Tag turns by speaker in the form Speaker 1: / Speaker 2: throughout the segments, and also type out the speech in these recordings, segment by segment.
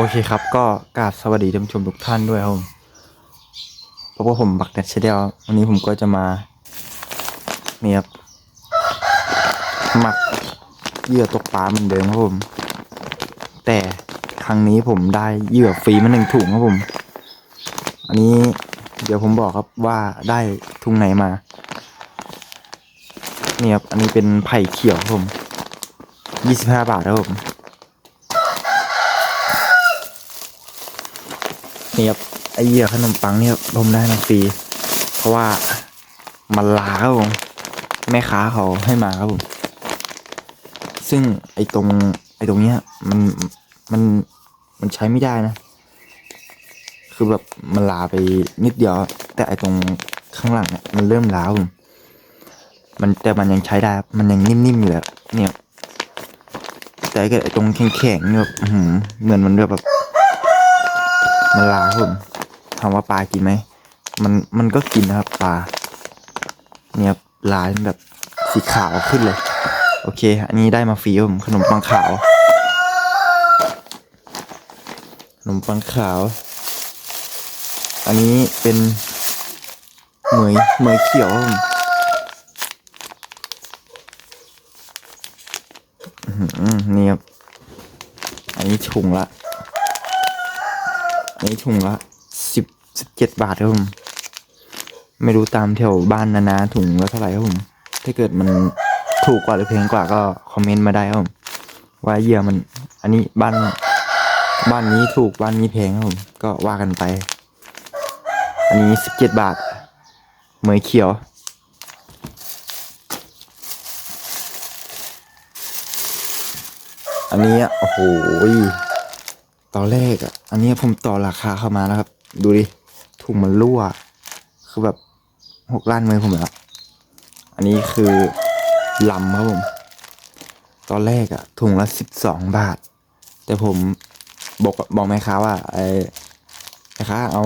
Speaker 1: โอเคครับ ก็กราบสวัสดีท่านผู้ชมทุกท่านด้วยครับผมเพราะว่าผมบักเน็ตเชเดียววันนี้ผมก็จะมาเนี่ยครับหมักเหยื่อตกปลาเหมือนเดิมครับผม แต่ครั้งนี้ผมได้เหยื่อฟรีมาหนึ่งถุงครับผม อันนี้เดี๋ยวผมบอกครับว่าได้ถุงไหนมาเนี่ยครับอันนี้เป็นไผ่เขียวครับผมยี่สิบห้าบาทครับผม นี่ครับไอเหยื่อขนมปังเนี่ยผมได้มาฟรีเพราะว่ามันลาครับผมแม่ค้าเขาให้มาครับผมซึ่งไอตรงไอตรงเนี้ยมันมันมันใช้ไม่ได้นะ คือแบบมันลาไปนิดเดียว แต่ไอตรงข้างหลังเนี่ยมันเริ่มล้าผมมันแต่มันยังใช้ได้ มันยังนิ่มๆอยู่เลยเนี่ย แต่ไอตรงแข็งๆเนี่ยแบบเหมือนมันแบบ มันลาครับผมถามว่าปลากินไหมมันมันก็กินนะครับปลาเนี่ยลายมันแบบสีขาวขึ้นเลย โอเค อันนี้ได้มาฟรีผมขนมปังขาว ขนมปังขาว อันนี้เป็นเหมยเหมยเขียวผมนี่ครับ อันนี้ถุงละ อันนี้ถุงละสิบสิบเจ็ดบาทครับผม ไม่รู้ตามแถวบ้านนานาถุงละเท่าไหร่ครับผม ถ้าเกิดมันถูกกว่าหรือแพงกว่าก็คอมเมนต์มาได้ครับผม ว่าเหยื่อมัน อันนี้บ้านบ้านนี้ถูกบ้านนี้แพงครับผม ก็ว่ากันไป อันนี้สิบเจ็ดบาท เหมยเขียวอันนี้โอ้โห ตอนแรกอะ อันนี้ผมต่อราคาเข้ามาแล้วครับ ดูดิถุงมันรั่ว คือแบบหกล้านมือผมแล้ว อันนี้คือลำครับผม ตอนแรกอะ ถุงละสิบสองบาท แต่ผมบอกบอกแม่ค้าว่าไอ้แม่ค้าเอา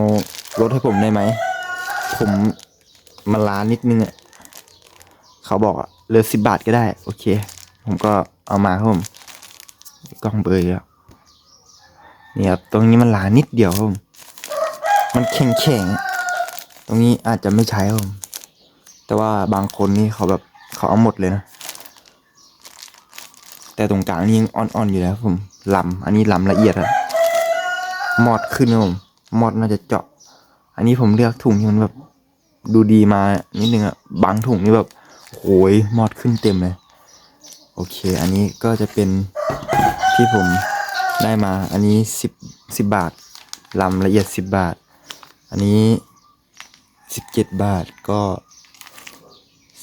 Speaker 1: ลดให้ผมได้ไหม ผมมันล้านนิดนึงอะเขาบอกอะเหลือสิบบาทก็ได้ โอเค ผมก็เอามาครับผมกล้องเบลอแล้ว นี่ครับตรงนี้มันหลานิดเดียวครับผมมันแข็งแข็งๆตรงนี้อาจจะไม่ใช้ครับผมแต่ว่าบางคนนี่เขาแบบเขาเอาหมดเลยนะ แต่ตรงกลางนี่ยังอ่อนๆอยู่แล้วครับผมลำอันนี้ลำละเอียดอะมอดขึ้นครับผมมอดน่าจะเจาะ อันนี้ผมเลือกถุงที่มันแบบดูดีมานิดนึงอะบางถุงนี่แบบโอ้ยมอดขึ้นเต็มเลย โอเค อันนี้ก็จะเป็นที่ผม ได้มา อันนี้สิบสิบบาทลำละเอียดสิบบาท อันนี้สิบเจ็ดบาทก็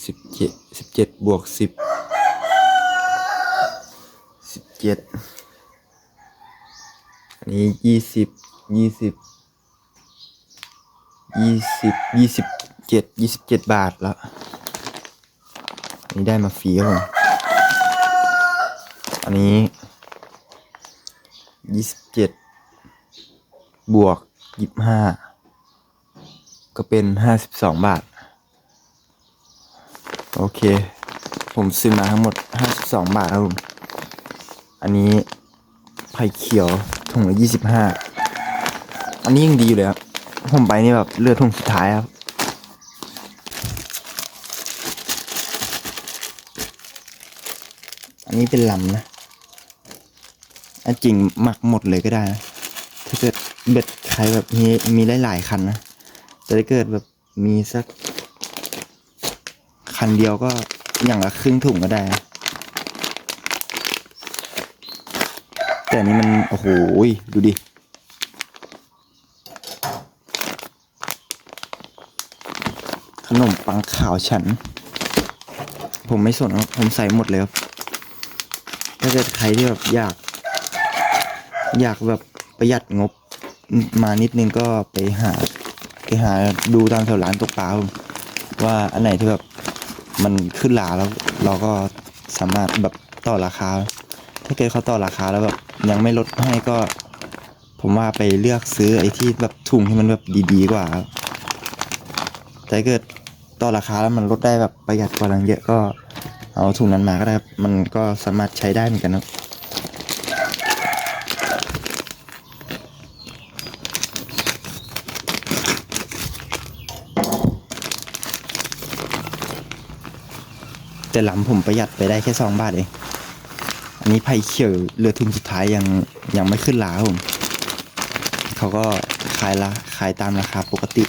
Speaker 1: สิบเจ็ดสิบเจ็ดบวกสิบสิบเจ็ดอันนี้ยี่สิบยี่สิบยี่สิบยี่สิบเจ็ดยี่สิบเจ็ดบาทแล้วอันนี้ได้มาฟรีครับผมอันนี้ ยี่สิบเจ็ดบวกยี่ห้าก็เป็นห้าสิบสองบาท โอเค ผมซื้อมาทั้งหมดห้าสิบสองบาทครับผมอันนี้ไผ่เขียวถุงละยี่สิบห้าอันนี้ยังดีอยู่เลยครับ ผมไปนี่แบบเลือดถุงสุดท้ายครับอันนี้เป็นลำนะ อันจริงหมักหมดเลยก็ได้นะถ้าเกิดเบ็ดใครแบบมีมีหลายๆคันนะแต่ถ้าเกิดแบบมีสัก คันเดียวก็อย่างละครึ่งถุงก็ได้นะแต่นี้มัน โอ้โหดูดิขนมปังขาวฉัน ผมไม่สนผมใส่หมดเลยครับ ถ้าเกิดใครที่แบบอยาก อยากแบบประหยัดงบมานิดนึงก็ไปหาไปหาดูตามแถวร้านตกปลาว่าอันไหนที่แบบมันขึ้นราแล้วเราก็สามารถแบบต่อราคา ถ้าเกิดเขาต่อราคาแล้วแบบยังไม่ลดให้ก็ ผมว่าไปเลือกซื้อไอ้ที่แบบถุงที่มันแบบดีๆกว่าแต่ถ้าเกิดต่อราคาแล้วมันลดได้แบบประหยัดกว่านั้นเยอะก็เอาถุงนั้นมาก็ได้มันก็สามารถใช้ได้เหมือนกันครับ แต่ลำผมประหยัดไปได้แค่สองบาทเอง อันนี้ไผ่เขียวเรือทุนสุดท้ายยังยังไม่ขึ้นราครับผม เขาก็ขายละขายตามราคาปกติ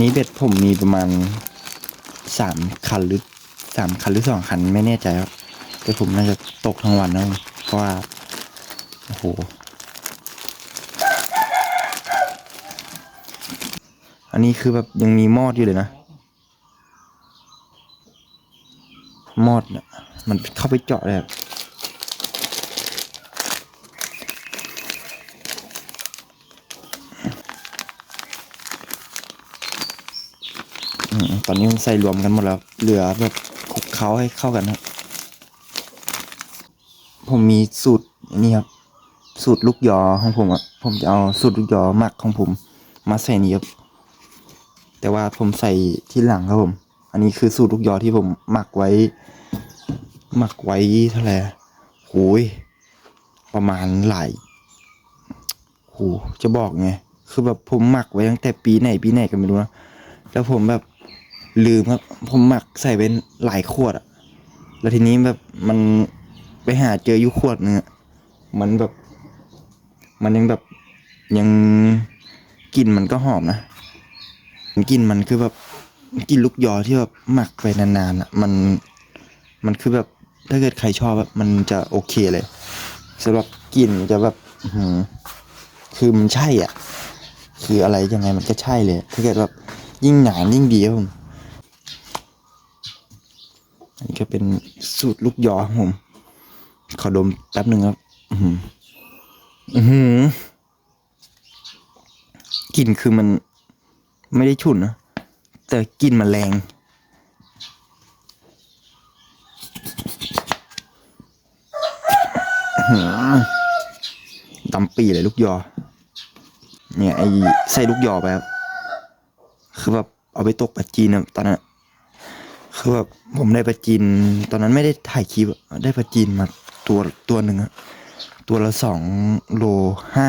Speaker 1: นี้เบ็ดผมมีประมาณสามคันหรือสามคันหรือสองคันไม่แน่ใจครับ แต่ผมน่าจะตกทั้งวันนะเพราะว่า โอ้โห อันนี้คือแบบยังมีมอดอยู่เลยนะ มอดเนี่ยมันเข้าไปเจาะเลยครับ ตอนนี้ใส่รวมกันหมดแล้ว เหลือแบบคลุกเคล้าให้เข้ากันครับ ผมมีสูตรนนี้ครับ สูตรลูกยอของผมอะ ผมจะเอาสูตรลูกยอหมักของผม มาใส่นี่ครับ แต่ว่าผมใส่ที่หลังครับผม อันนี้คือสูตรลูกยอที่ผมหมักไว้ หมักไว้เท่าไหร่อะโหยประมาณหลายโหจะบอกไง คือแบบผมหมักไว้ตั้งแต่ปีไหนปีไหนกันไม่รู้นะ แล้วผมแบบ ลืมครับ ผมหมักใส่เป็นหลายขวดอะแล้วทีนี้แบบมันไปหาเจออยู่ขวดนึงอะมันแบบ มันยังแบบยังกลิ่นมันก็หอมนะกลิ่นมันคือแบบกลิ่นลูกยอที่แบบหมักไปนานๆอะมันมันคือแบบถ้าเกิดใครชอบแบบมันจะโอเคเลยสำหรับกลิ่นจะแบบหืคือมันใช่อะ คืออะไรยังไงมันก็ใช่เลย ถ้าเกิดแบบยิ่งหนานยิ่งดีครับผม นนี้ก็เป็นสูตรลูกยอของผม ขอดมแป๊บหนึ่งครับ อือหืออื้อหือกลิ่นคือมันไม่ได้ฉุนนะ แต่กลิ่นมันแรงอื้อหือตำปีเลยลูกยอ เนี่ยไอใส่ลูกยอไปครับ คือแบบเอาไปตกปลาจีนอะตอนนั้นอะ คือแบบผมได้ปลาจีนตอนนั้นไม่ได้ถ่ายคลิปได้ปลาจีนมาตัวตัวหนึ่งอะตัวละสองโลห้า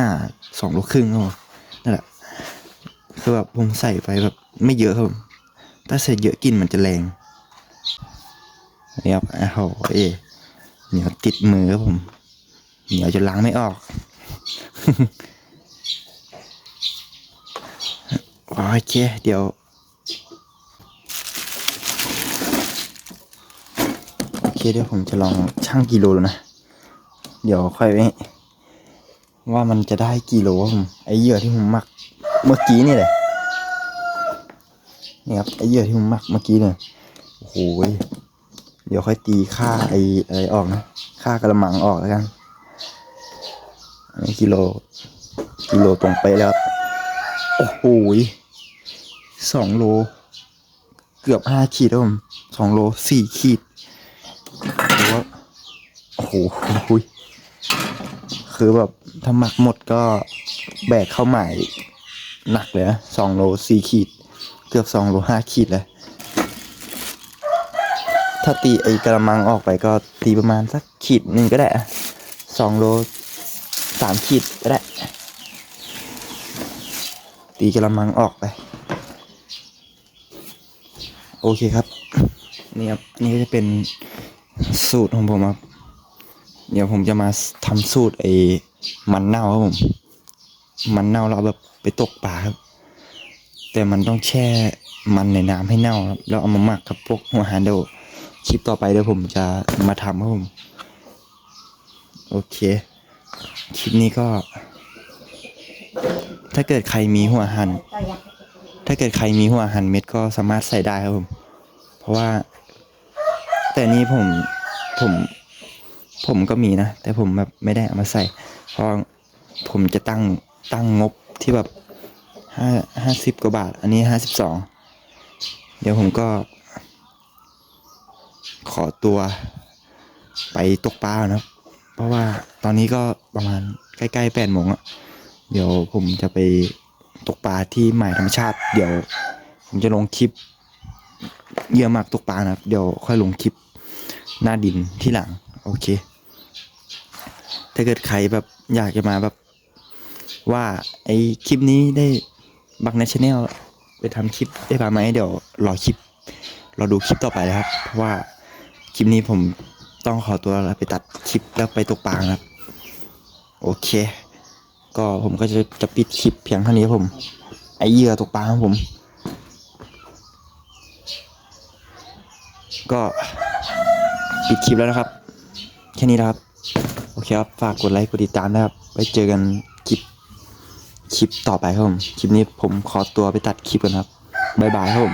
Speaker 1: สองโลครึ่งครับนั่นแหละคือแบบผมใส่ไปแบบไม่เยอะครับถ้าใส่เยอะกินมันจะแรงนี่ครับอ้าวเอเหนียวติดมือครับผม เหนียวจนล้างไม่ออกโอเคเดี๋ยว โอ เคเดี๋ยวผมจะลองชั่งกิโลนะ เดี๋ยวค่อยไปว่ามันจะได้กี่โลผมไอเหยื่อที่ผมหมักเมื่อกี้นี่แหละนี่ครับไอเหยื่อที่ผมหมักเมื่อกี้เนี่ยโอ้โหเดี๋ยวค่อยตีค่าไออะไรออกนะค่ากระมังออกแล้วกันอันนี้กิโลกิโลตรงไปแล้วโอ้โหสองโล เกือบห้าขีดครับผมสองโลสี่ขีด โอ้โหยคือแบบถ้าหมักหมดก็แบกเข้าใหมายหนักเลยนะสองโลสี่ขีด เกือบสองโลห้าขีดเลย ถ้าตีไอ้กระมังออกไปก็ตีประมาณสักขีดหนึ่งก็ได้สองโลสามขีดก็ได้ ตีกระมังออกไป โอเคครับ นี่ครับนนี่ก็จะเป็นสูตรของผมครับ เดี๋ยวผมจะมาทำสูตรไอ้มันเน่าครับผม มันเน่าเอาแบบไปตกปลาครับ แต่มันต้องแช่มันในน้ำให้เน่าครับ แล้วเอามาหมักกับพวกหัวหารเดี๋ยวคลิปต่อไปเดี๋ยวผมจะมาทำครับผม โอเค คลิปนี้ก็ ถ้าเกิดใครมีหัวหันถ้าเกิดใครมีหัวหันเม็ดก็สามารถใส่ได้ครับผม เพราะว่า แต่นี้ผมผม ผมก็มีนะ แต่ผมแบบไม่ได้เอามาใส่ เพราะผมจะตั้งตั้งงบที่แบบห้าห้าสิบกว่าบาท อันนี้ห้าสิบสองเดี๋ยวผมก็ ขอตัวไปตกปลานะครับเพราะว่าตอนนี้ก็ประมาณใกล้ๆแปดโมงอะเดี๋ยวผมจะไปตกปลาที่หมายธรรมชาติ เดี๋ยว ผมจะลงคลิปเยื่อหมักตกปลานะครับ เดี๋ยวค่อยลงคลิปหน้าดินที่หลัง โอเค ถ้าเกิดใครแบบอยากจะมาแบบ ว่าไอคลิปนี้ได้บักในชแนลไปทำคลิปได้ปะไหมเดี๋ยวรอคลิปรอดูคลิปต่อไปนะครับ เพราะว่าคลิปนี้ผมต้องขอตัวไปตัดคลิปแล้วไปตกปลาครับ โอเค ก็ผมก็จะจะปิดคลิปเพียงเท่านี้ครับผม ไอเหยื่อตกปลาของผม ก็ปิดคลิปแล้วนะครับ แค่นี้นะครับ โอเคครับ ฝากกดไลค์กดติดตามนะครับ ไว้เจอกันคลิป คลิปต่อไปครับผม คลิปนี้ผมขอตัวไปตัดคลิปก่อนครับ บ๊ายบายครับผม